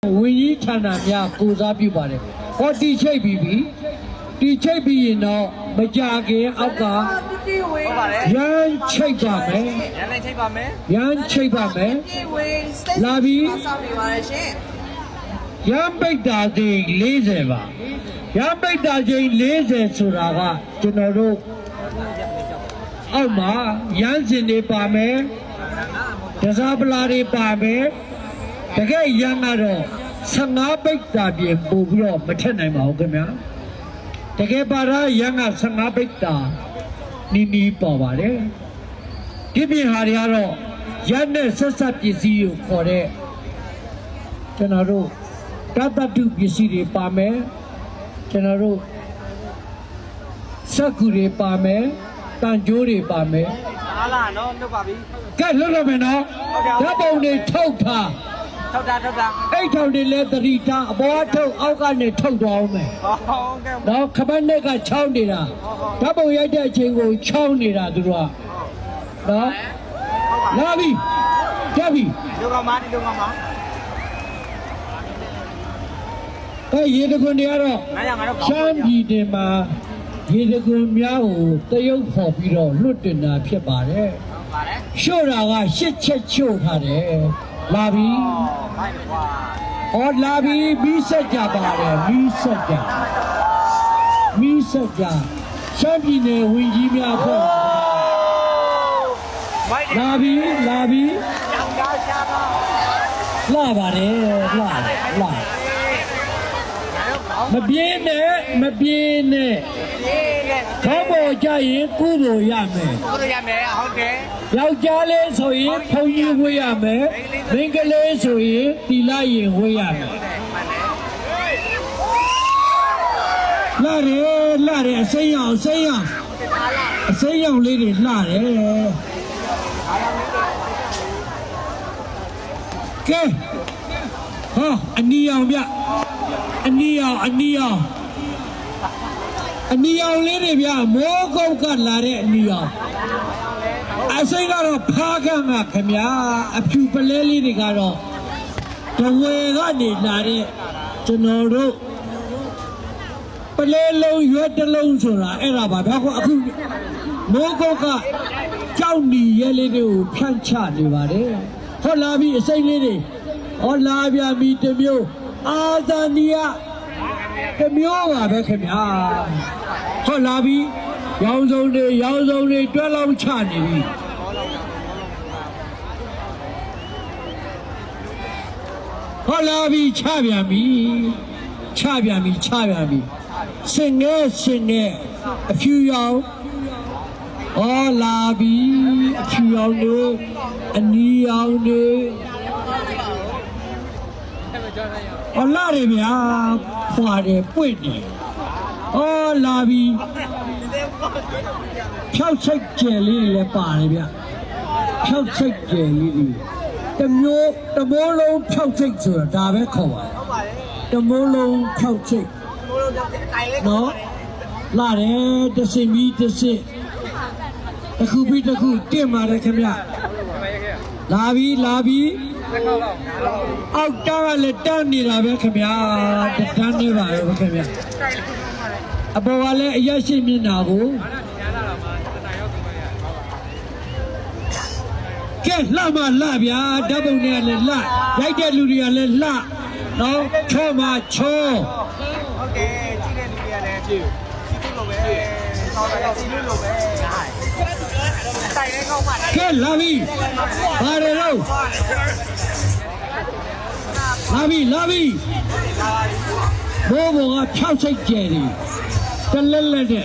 ဝင်းကြီးဌာနများကိုစားပြုပါတယ်ဟောတီချိတ်ပြီးပြီတီချိတ်ပြီးရင်တော့မကြခင်အောက်ကပြေဝေးဟုတ်ပါတယ်ရမ်းချိတ်ပါမယ်ရန်လည်းချိန်ပါမယ်ရမ်းချိတ်ပါမယ်ပြေဝေးစတက်လာပြီဆောက်နေပါရရှင်ရမ်းပိတ်တာချိန်40ပါရမ်းပိတ်တာချိန်40ဆိုတာကကျွန်တော်တို့အောက်မှာရမ်းစင်တွေပါမယ်ဒဇာပလာတွေပါမယ် တကယ်ရမ်းကတော့15ပိတ်တာပြင်ပို့ပြီးတော့မထက်နိုင်ပါဘူးခင်ဗျာတကယ်ပါရရမ်းက15ပိတ်တာနီးနီးပေါ်ပါတယ်ဒီပြင်ဟာတွေကတော့ရမ်းနဲ့ဆက်ဆက်ပစ္စည်းကိုခေါ်တဲ့ကျွန်တော်တို့တတတုပစ္စည်းတွေပါမယ်ကျွန်တော်တို့စက်ကူတွေပါမယ်တန်ကြိုးတွေပါမယ်အားလာနော်လွတ်ပါပြီကဲလွတ်လို့မယ်နော်ဓာတ်ပုံတွေထုတ်ထား ထောက်တာထောက်တာအိတ်ထောင်တွေလည်းသတိထားအပေါ်ကထုတ်အောက်ကနေထုတ်သွားအောင်မယ်ဟောဟုတ်ကဲ့တော့ခပတ်နဲ့ကချောင်းနေတာဓာတ်ပုံရိုက်တဲ့အချိန်ကိုချောင်းနေတာသူတို့ကနော်လာပြီတက်ပြီဒီလိုကမှဒီလိုကမှအဲရေတခွန်တွေကတော့နားရငါတော့ရှမ်းပြည်တင်မှာရေတကွန်များကိုတရုပ်ဖော်ပြီးတော့လွတ်တင်တာဖြစ်ပါတယ်ပါတယ်။ရှို့တာကရှစ်ချက်ချို့ထားတယ်။ လာပြီဟောမိုက်ကွာ။အော်လာပြီမီးဆက်ကြပါတယ်မီးဆက်ကြ။မီးဆက်ကြ။ရှမ်းပြည်နယ်ဝင်ကြီးများဖွဲ့မိုက်တယ်လာပြီလာပြီကြောင်သားရှာတော့လှပါတယ်လှတယ်လှတယ်မပြင်းနဲ့မပြင်းနဲ့ရေးတဲ့ခေါင်းပေါ်ကြရင်ကုသိုလ်ရမယ်ကိုရမယ်ဟုတ်ကဲ့ယော က်ျားလေးဆိုရင်ဖုန်ကြီးဝေးရမယ်မိန်းကလေးဆိုရင်တီလာရင်ဝေးရမယ်မှန်တယ်လှတယ်လှတယ်အစိမ်းရောင်အစိမ်းရောင်အစိမ်းရောင်လေးတွေလှတယ်ကဲဟောအနီရောင်ဗျအနီရောင်အနီရောင်အနီရောင်လေးတွေဗျမိုးကုတ်ကလာတဲ့အနီရောင် အစိမ်းကတော့ဖားကန်းကခင်ဗျာအဖြူပလဲလေးတွေကတော့တဝဲကနေလာတဲ့ကျွန်တော်တို့ပလဲလုံးရွက်တစ်လုံးဆိုတာအဲ့ဒါပါဗျာခုအခုမိုးကုတ်ကကြောက်နီရဲလေးတွေကိုဖြန့်ချနေပါတယ်ဟောလာပြီအစိမ့်လေးတွေဟောလာပြပြီတစ်မျိုးအာဇာနီယတစ်မျိုးပါပဲခင်ဗျာဟောလာပြီ ရောင်စုံတွေရောင်စုံတွေတွဲလောင်းချနေပြီဟောလာပြီချပြန်ပြီချပြန်ပြီချပြန်ပြီစင်ငယ်စင်ငယ်အဖြူရောင်ဟောလာပြီအဖြူရောင်တွေအနီရောင်တွေဟောလာတယ်ဗျာဖွာတယ်ပွင့်တယ်ဟောလာပြီ ဖြောက်ချိတ်ကျယ်လေးတွေလည်းပါတယ်ဗျဖြောက်ချိတ်ကျယ်လေးတွေတစ်မျိုးတစ်မိုးလုံးဖြောက်ချိတ်ဆိုတာဒါပဲခေါ်ပါတယ်ဟုတ်ပါတယ်တစ်မိုးလုံးဖြောက်ချိတ်ကိုလိုတိုင်လေးနော်လာတယ်တစင်ပြီးတစင်တစ်ခုပြီးတစ်ခုတင့်ပါတယ်ခင်ဗျလာပြီလာပြီအောက်တားကလည်းတန်းနေတာပဲခင်ဗျာတန်းနေပါပဲခင်ဗျာ အပေါ်ကလည်းအရရှိမျက်နာကိုကဲလှမလှဗျာဓာတ်ပုံတွေကလည်းလှရိုက်တဲ့လူတွေကလည်းလှနော်ချောမချောဟုတ်ကဲ့ကြည့်တဲ့လူတွေကလည်းကြည့်ကြည့်လို့ပဲဟောတယ်ကြည့်လို့ပဲတိုင်လေးကောင်းပါလားကဲလာပြီဘာတွေတော့လာပြီလာပြီဘိုးဘုံကဖြောက်စိတ်ကျယ်တယ် చెల్లెళ్ళంటే